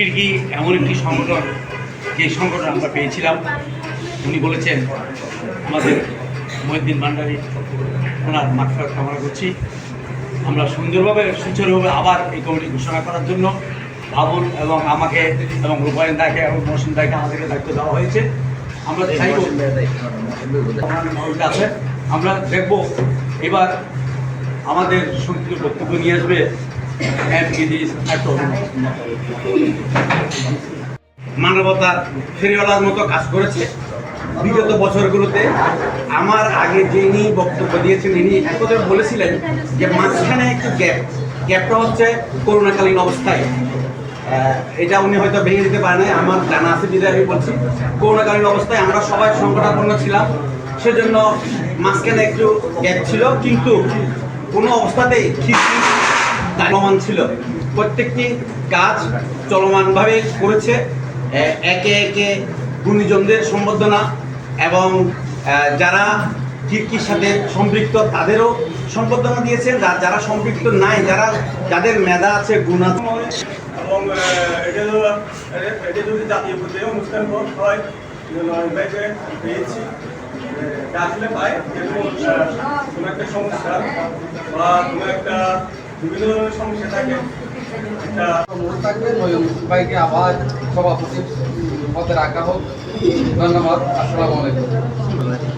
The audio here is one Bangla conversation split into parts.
খিড়কি এমন একটি সংগঠন যে সংগঠন আমরা পেয়েছিলাম? উনি বলেছেন আমাদের মহিউদ্দিন ভান্ডারী ওনার মাত্রা কামনা করছি। আমরা সুন্দরভাবে সুচারুভাবে আবার এই কমিটি ঘোষণা করার জন্য বাবুল এবং আমাকে এবং রূপায়ণ দাকে এবং মহসিন দাকে আমাদেরকে দায়িত্ব দেওয়া হয়েছে। আমরা চাইব আছে আমরা দেখব এবার আমাদের সংক্ষিপ্ত বক্তব্য নিয়ে আসবে। মানবতার ফেরিওয়ালার মতো কাজ করেছে বিগত বছরগুলোতে। আমার আগে যিনি বক্তব্য দিয়েছেন, ইনি একথা বলেছিলেন যে মাঝখানে একটু গ্যাপ। গ্যাপটা হচ্ছে করোনাকালীন অবস্থায়। এটা উনি হয়তো ভেঙে দিতে পারে নাই, আমার জানা আছে বিদায় আমি বলছি। করোনাকালীন অবস্থায় আমরা সবাই সংকটাপন্ন ছিলাম, সেজন্য মাঝখানে একটু গ্যাপ ছিল, কিন্তু কোনো অবস্থাতেই খিড়কি চলমান ছিল। প্রত্যেকটি কাজ চলমানভাবে করেছে। একে একে গুণীজনদের সম্বর্ধনা এবং যারা কীর্তির সাথে সম্পৃক্ত তাদেরও সম্বর্ধনা দিয়েছেন। যারা সম্পৃক্ত নাই, যারা, যাদের মেধা আছে, গুণ আছে। এবং এটা এটা যদি জাতীয় পর্যায়ে অনুষ্ঠান হয় পেয়েছি। যেরকম কোনো একটা সমস্যা বা কোনো একটা বিভিন্ন ধরনের সমস্যা থাকে। এটা মনে থাকবেন ভাইকে আবার সভাপতি পদে রাখা হোক। ধন্যবাদ আসসালামু আলাইকুম।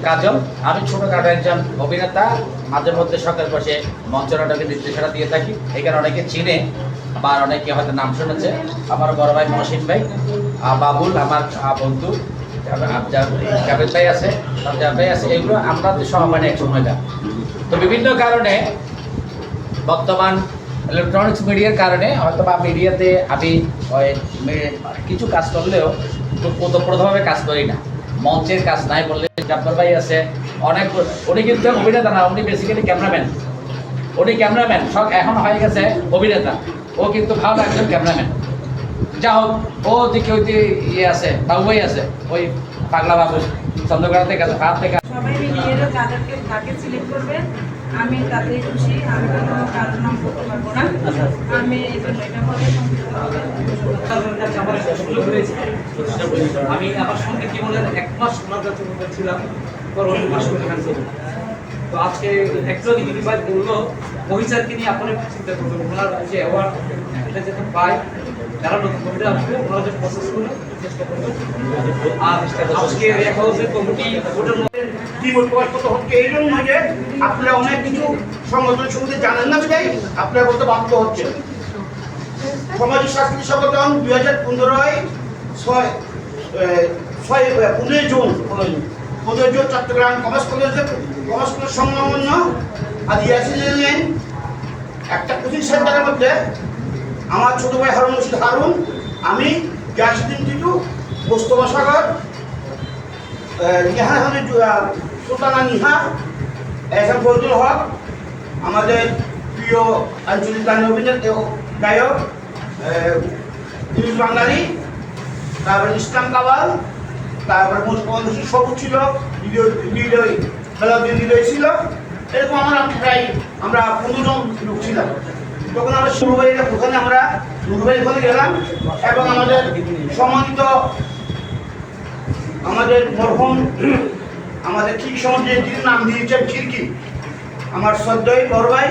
কাজল আমি ছোটখাটো একজন অভিনেতা। মাঝে মধ্যে সকাল বসে মঞ্চ নাটকের নির্দেশনা দিয়ে থাকি। এখানে অনেকে চিনে আবার অনেকে হয়তো নাম শুনেছে। আমার বড় ভাই মহসিন ভাই বাবুল আমার বন্ধু জাভেদ ভাই আছে জাভেদ ভাই আছে। এগুলো আমরা সহপাঠী এক সময়টা তো বিভিন্ন কারণে বর্তমান ইলেকট্রনিক্স মিডিয়ার কারণে হয়তো বা মিডিয়াতে আমি কিছু কাজ করলেও ওতপ্রোতভাবে কাজ করি না। মঞ্চের কাজ নাই বললে জাফর ভাই আছে, অনেক, উনি কিন্তু অভিনেতা না, উনি বেসিক্যালি ক্যামেরাম্যান উনি ক্যামেরাম্যান সব এখন হয়ে গেছে অভিনেতা। ও কিন্তু ভালো একজন ক্যামেরাম্যান যা হোক, ও দিকে ওই ইয়ে আছে বাবু ভাই আছে, ওই পাগলা বাবু চন্দ্রগড় থেকে আছে হাত থেকে সবাই সিলেক্ট করবেন আমি তাতে খুশি আমি কোনো কারোর নাম বলতে পারব না। আমি এই জন্য এটা বলে আমি আমার সঙ্গে জীবনের এক মাস ওনার কাছে ছিলাম করোনা মাস করে তো আজকে একটু আগে দিদি ভাই বলল মহিচারকে নিয়ে আপনার চিন্তা করবেন ওনার যে অ্যাওয়ার্ড এটা যাতে পায় কমিটি আসবে ওনারা যে চেষ্টা করবেন আর আজকে দেখা হচ্ছে কমিটি মধ্যে হচ্ছে এই জন্য যে আপনারা অনেক কিছু সংগঠন সম্বন্ধে জানেন না বিধায় আপনারা বলতে বাধ্য হচ্ছে সমাজ সাংস্কৃতিক সংগঠন দুই হাজার পনেরোয় ছয় ছয় পনেরোই জুন পনেরোই জুন চট্টগ্রাম কমার্স কলেজে কমার্স কলেজ সংলগ্ন আর ইয়াসিন একটা কোচিং সেন্টারের মধ্যে আমার ছোট ভাই হারুন রশিদ। হারুন, আমি গ্যাসুদ্দিন টিটু মোস্তফা সাগর নিহা হলে সুলতানা নিহা এসএম ফজলুল হক, আমাদের প্রিয় আঞ্চলিক গান গায়ক ইউনুস বাঙালি, তারপরে ইসলাম কাবাল তারপরে মুসলিম সবুজ ছিল হৃদয় খেলাধুল ছিল। এরকম আমরা প্রায়, আমরা পনেরো জন লোক ছিলাম। তখন আমরা শুরু হয়ে ওখানে আমরা নুরবাই ওখানে গেলাম, এবং আমাদের সম্মানিত আমাদের মরহুম, আমাদের ঠিক সময় যে নাম দিয়েছেন খিড়কি, আমার সদ্যই বড় ভাই,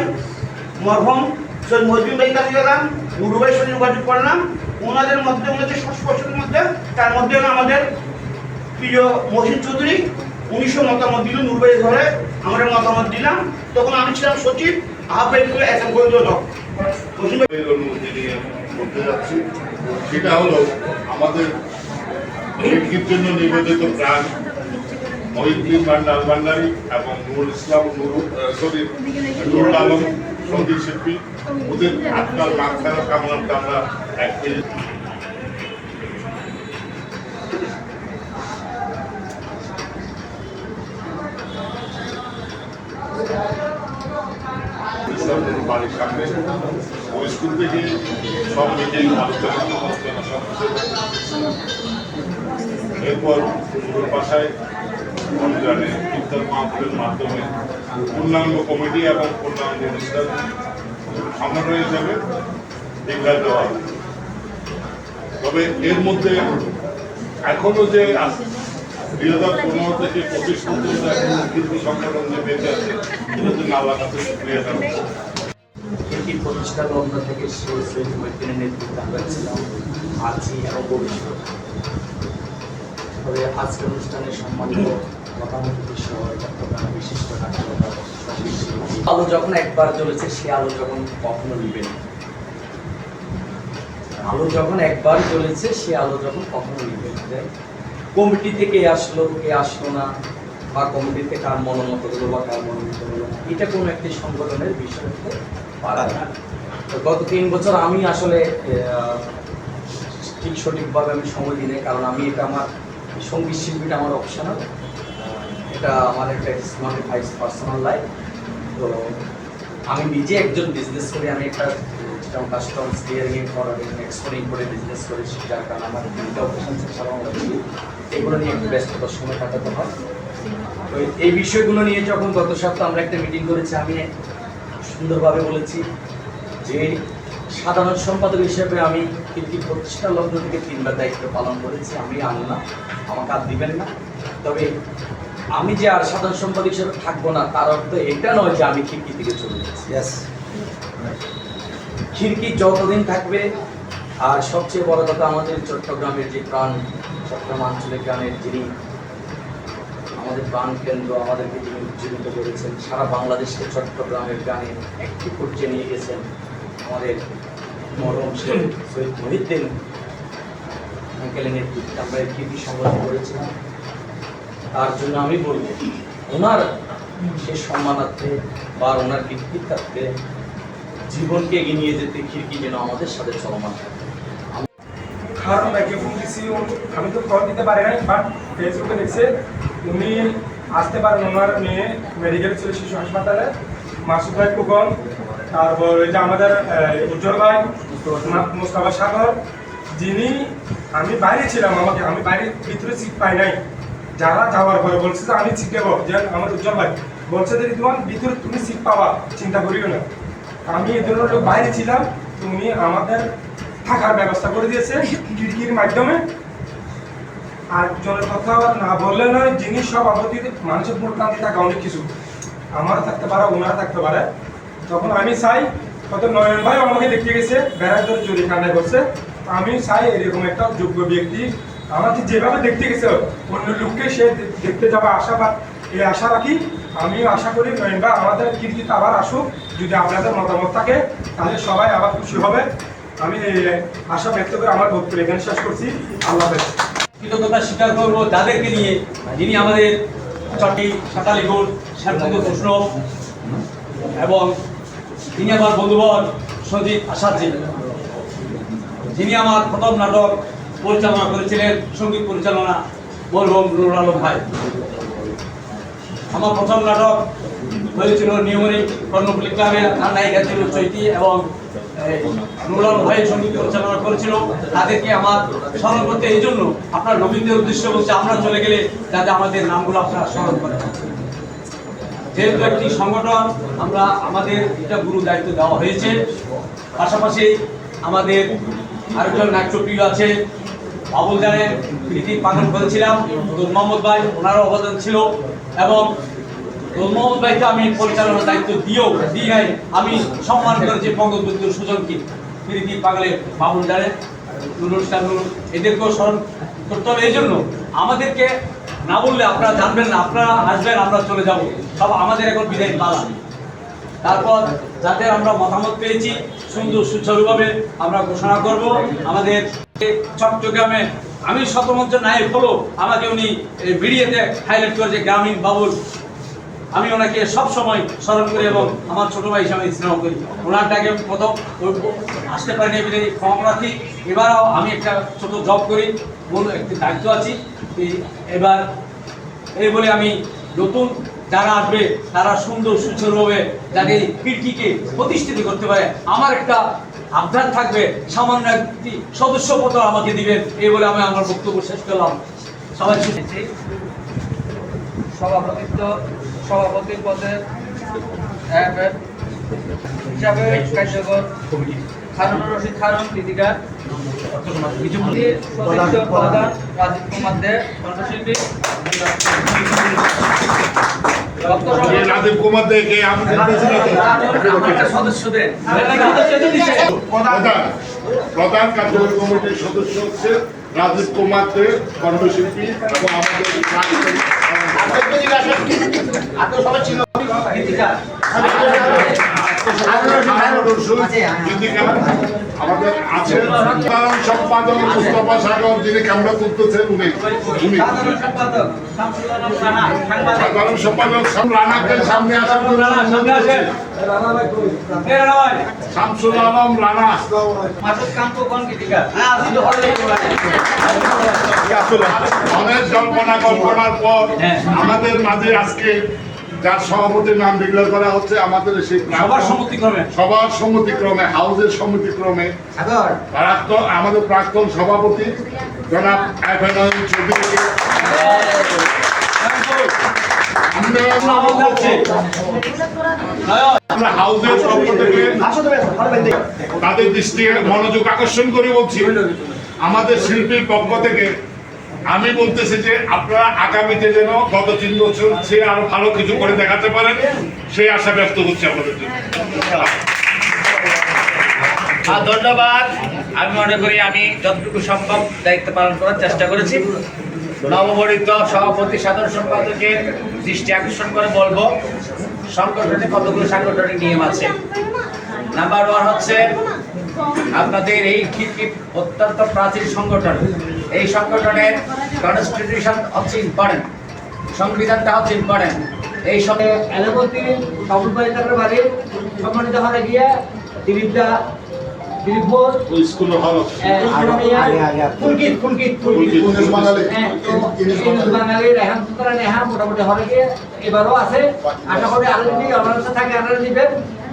মরহুম সৈয়দ মজুম ভাই কাছে গেলাম নুরুভাই সঙ্গে যোগাযোগ করলাম। ওনাদের মধ্যে, ওনাদের সংস্পর্শের মধ্যে, তার মধ্যে আমাদের প্রিয় মহিন চৌধুরী। উনিশশো মতামত দিল নুরবাই ঘরে আমরা মতামত দিলাম। তখন আমি ছিলাম সচিব, আহ্বায়ক এস এম হক মহিন ভাই এর অনুমতি সেটা হলো আমাদের শিল্পীর জন্য নিবেদিত প্রাণ, মহিউদ্দিন ভান্ডার ভান্ডারী এবং নুরুল ইসলাম নুরুল সরি নুরুল আলম সংগীত শিল্পী ওদের আজকাল মাঝখানে কামনাতে আমরা এক বাড়ির সামনে ওই স্কুল থেকে সব মিটিং এরপর পুরো বাসায় রমজানে ইফতার মাহফিলের মাধ্যমে পূর্ণাঙ্গ কমিটি এবং পূর্ণাঙ্গ অনুষ্ঠান সমন্বয় হিসাবে দীক্ষা দেওয়া তবে এর মধ্যে এখনও যে এটি প্রতিষ্ঠা লগ্ন থেকে নেতৃত্বে আমরা ছিলাম? আছি এবং ভবিষ্যৎ। তবে আজকের অনুষ্ঠানে সম্মানিত আলো যখন একবার জ্বলেছে, সে আলো যখন কখনো নিবে না। আলো যখন একবার জ্বলেছে, সে আলো যখন কখনো নিবে না। কমিটি থেকে আসলো, কে আসলো না? বা কমিটিতে কার মনোমত হলো বা কার মনোমত হলো এটা কোনো একটি সংগঠনের বিষয় হতে পারে না। গত তিন বছর আমি আসলে ঠিক সঠিকভাবে আমি সময় দিই কারণ আমি এটা আমার সংগীত শিল্পীটা আমার অপশনাল এটা আমার একটা স্মার্ট ভাইস পার্সোনাল লাইফ তো আমি নিজে একজন বিজনেস করি, আমি একটা যেরকম কাস্টমস ক্লিয়ারিং ফরওয়ার্ডিং এক্সপোর্টিং করে বিজনেস করি যার কারণে আমার ছাড়াও আমরা করি। এগুলো নিয়ে একটু ব্যস্ততার সময় কাটাতে হয়। তো এই বিষয়গুলো নিয়ে যখন গত সপ্তাহে আমরা একটা মিটিং করেছি আমি সুন্দরভাবে বলেছি যে সাধারণ সম্পাদক হিসেবে আমি কিন্তু প্রতিষ্ঠা লগ্ন থেকে তিনবার দায়িত্ব পালন করেছি। আমি আনু না আমাকে আর দিবেন না। তবে আমি যে আর সাধারণ সম্পাদক হিসেবে থাকব না তার অর্থ এটা নয় যে আমি খিড়কি থেকে চলে যাচ্ছি। খিড়কি যতদিন থাকবে আর সবচেয়ে বড় কথা আমাদের চট্টগ্রামের যে প্রাণ চট্টগ্রাম আঞ্চলিক গানের যিনি আমাদের প্রাণ কেন্দ্র, আমাদেরকে যিনি উজ্জীবিত করেছেন, সারা বাংলাদেশকে চট্টগ্রামের গানে একটি পর্যায়ে নিয়ে গেছেন আমাদের মরম শেখ সৈয়দ মহিউদ্দিন নেতৃত্বে। আমরা এই কৃতি সংগ্রহ করেছিলাম। তার জন্য আমি বলব, ওনার সে সম্মানার্থে বা ওনার কৃতিত্বার্থে জীবনকে এগিয়ে নিয়ে যেতে খিড়কি যেন আমাদের সাথে চলমান থাকে। খারাপ ব্যাগে ফোন দিছি আমি তো ফোন দিতে পারি নাই বাট ফেসবুকে দেখছে উনি আসতে পারেন ওনার মেয়ে মেডিকেল ছিল শিশু হাসপাতালে, মাসুদ ভাই ফুকন, তারপর এই যে আমাদের উজ্জ্বল ভাই মুস্তাফা সাগর, যিনি আমি বাইরে ছিলাম, আমাকে আমি বাইরে ভিতরে সিট পাই নাই। যারা যাওয়ার পরে বলছে যে আমি সিট দেবো যে আমার উজ্জ্বল ভাই। বলছে যে রিদওয়ান ভিতরে তুমি সিট পাওয়া চিন্তা করিও না। আমি এদের বাইরে ছিলাম তুমি আমাদের থাকার ব্যবস্থা করে দিয়েছে খিড়কির মাধ্যমে। আর জনের কথা না বললে নয়, যিনি সভাপতি মানুষের মূলক্রান্তি থাকে অনেক কিছু। আমার থাকতে পারে ওনারা থাকতে পারে। তখন আমি চাই, হয়তো নয়ন ভাই আমাকে দেখতে গেছে বেড়ার ধরে চুরি কান্নায় করছে। আমি চাই এরকম একটা যোগ্য ব্যক্তি। আমাকে যেভাবে দেখতে গেছে, অন্য লোককে সে দেখতে যাবে, আশা বা এই আশা রাখি। আমিও আশা করি নয়ন ভাই আমাদের কীর্তিতে আবার আসুক। যদি আপনাদের মতামত থাকে, তাহলে সবাই আবার খুশি হবে। আমি আশা ব্যক্ত করে আমার বক্তব্য এখানে শেষ করছি। আল্লাহ কৃতজ্ঞতা স্বীকার করব যাদেরকে নিয়ে, যিনি আমাদের চটি সাতালি গোল শ্যামচন্দ্র কৃষ্ণ এবং তিনি আমার বন্ধুবর সঞ্জিত আসাদজি। যিনি আমার প্রথম নাটক পরিচালনা করেছিলেন, সংগীত পরিচালনা মরহুম নুরুল আলম ভাই। আমার প্রথম নাটক হয়েছিল নিয়মনিক কর্ণপল্লী ক্লাবের নায়িকা ছিল চৈতি এবং নুরুল ভাই সংগীত পরিচালনা করেছিল। তাদেরকে আমার স্মরণ করতে এই জন্য আপনার রবীন্দ্রের উদ্দেশ্য বলছে, আমরা চলে গেলে যাতে আমাদের নামগুলো আপনারা স্মরণ করেন। যেহেতু একটি সংগঠন, আমরা আমাদের এটা গুরু দায়িত্ব দেওয়া হয়েছে। পাশাপাশি আমাদের আরেকজন নাট্যপ্রিয় আছে, বাবুল জানের কৃতি পালন করেছিলাম। মোহাম্মদ ভাই, ওনারও অবদান ছিল। এবং তো মোহাম্মদ আমি পরিচালনার দায়িত্ব দিয়েও দিই নাই আমি সম্মান করেছি বঙ্গবন্ধু সুজনকে। কৃতি পাগলে বাবুল জানের নুরুল শাহ নুরুল, এদেরকেও স্মরণ করতে হবে। এই জন্য আমাদেরকে না বললে আপনারা জানবেন না, আপনারা আসবেন আমরা চলে যাব। সব আমাদের এখন বিদায় পালা। তারপর যাদের আমরা মতামত পেয়েছি, সুন্দর সুচারুভাবে আমরা ঘোষণা করব। আমাদের চট্টগ্রামে আমি শতমঞ্চ নায়ক হলো, আমাকে উনি মিডিয়াতে হাইলাইট করেছে গ্রামীণ বাবুল আমি ওনাকে সব সময় স্মরণ করি এবং আমার ছোট ভাই হিসাবে স্নেহ করি। ওনারটাকে প্রথম ওই আসতে পারিনি বলে ক্ষমা রাখি। এবারও আমি একটা ছোট জব করি, মূল একটি দায়িত্ব আছি। এবার এই বলে আমি নতুন যারা আসবে, তারা সুন্দর সুন্দরভাবে যাতে কীর্তিকে প্রতিষ্ঠিত করতে পারে। আমার একটা আবদার থাকবে, সামান্য একটি সদস্যপত্র আমাকে দিবেন। এই বলে আমি আমার বক্তব্য শেষ করলাম। সবাই শুনেছি সভাপতিত্ব সভাপতির পদে হিসাবে কার্যকর রশিদ খারুন কৃতিকা প্রধান রাজীব কুমার দে কণ্ঠশিল্পী। রাজীব কুমার দেখে আমাদের সদস্যদের। প্রধান। প্রধান কার্যকরী কমিটির সদস্য হচ্ছে রাজীব কুমার কণ্ঠশিল্পী এবং আমাদের প্রাক্তন, আহ, আপনাদের দিকে আসেন। আপনারা সবাই ছিল আমাদের আছেন সাধারণ সম্পাদক মুস্তফা সাগর যিনি ক্যামেরা তুলতেছেন উনি উনি সাধারণ সম্পাদক শামসুল আলম রানা সাংবাদিক সাধারণ সম্পাদক সাম রানাকে সামনে আসার জন্য শামসুল আলম রানা মাসুদ কান্ত কোন গীতিকার অনেক জল্পনা কল্পনার পর আমাদের মাঝে আজকে যার সভাপতির নাম ডিক্লেয়ার করা হচ্ছে আমাদের সেই সবার সম্মতিক্রমে। সবার সম্মতিক্রমে হাউসের সম্মতিক্রমে। প্রাক্তন আমাদের প্রাক্তন সভাপতি জনাব এফ চৌধুরীকে। আমরা হাউসের পক্ষ থেকে তাদের দৃষ্টি মনোযোগ আকর্ষণ করে বলছি। আমাদের শিল্পীর পক্ষ থেকে আমি বলতেছি যে আপনারা আগামীতে যেন গত তিন বছর সে আরও ভালো কিছু করে দেখাতে পারেন, সেই আশা ব্যক্ত করছি আমাদের জন্য। ধন্যবাদ। আমি মনে করি আমি যতটুকু সম্ভব দায়িত্ব পালন করার চেষ্টা করেছি। নবগঠিত সভাপতি সাধারণ সম্পাদকের দৃষ্টি আকর্ষণ করে বলব, সংগঠনে কতগুলো সাংগঠনিক নিয়ম আছে? নাম্বার ওয়ান হচ্ছে, আপনাদের এই অত্যন্ত প্রাচীন সংগঠন। এই সংগঠনের কনস্টিটিউশন হচ্ছে ইম্পর্টেন্ট সংবিধানটা হচ্ছে ইম্পর্টেন্ট এই সঙ্গে সবল পরিচালকের বাড়ি সম্মানিত হলে গিয়ে দিলীপদা দিলীপ বোস ওই স্কুলের হল। ফুলকিত ফুলকিত ফুলকিত, বাঙালি। রেহান সুতরা নেহা মোটামুটি হলে গিয়ে এবারও আছে। আশা করি আরও যদি আমার থাকে দিবেন।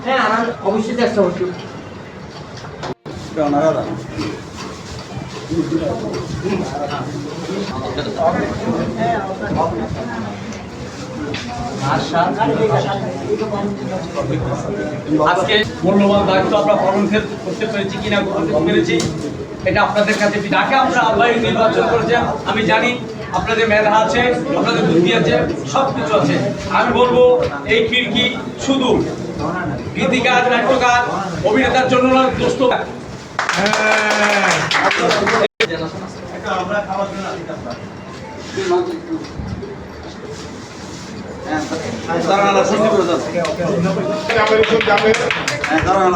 হ্যাঁ অবশ্যই চেষ্টা করছি। আজকে মূল্যবান দায়িত্ব আমরা পালন করতে পেরেছি কিনা পেরেছি। এটা আপনাদের কাছে আমরা আল্লাহ নির্বাচন করেছেন আমি জানি আপনাদের মেধা আছে, আপনাদের বুদ্ধি আছে সব কিছু আছে। আমি বলব, এই খিড়কি শুধু গীতিকার, নাট্যকার, অভিনেতার জন্য না দোস্ত যাবে। যাবে এবার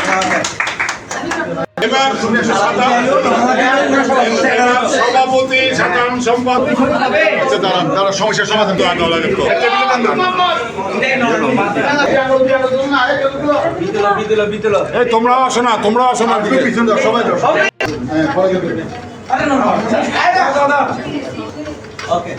সাধারণ- এবার সভাপতি সাধারণ সম্পাদক আচ্ছা দাঁড়ান দাঁড়ান সমস্যার সমাধান তো আগে লাগে তো। এই তোমরাও আসো না তোমরাও আসো না সবাই ওকে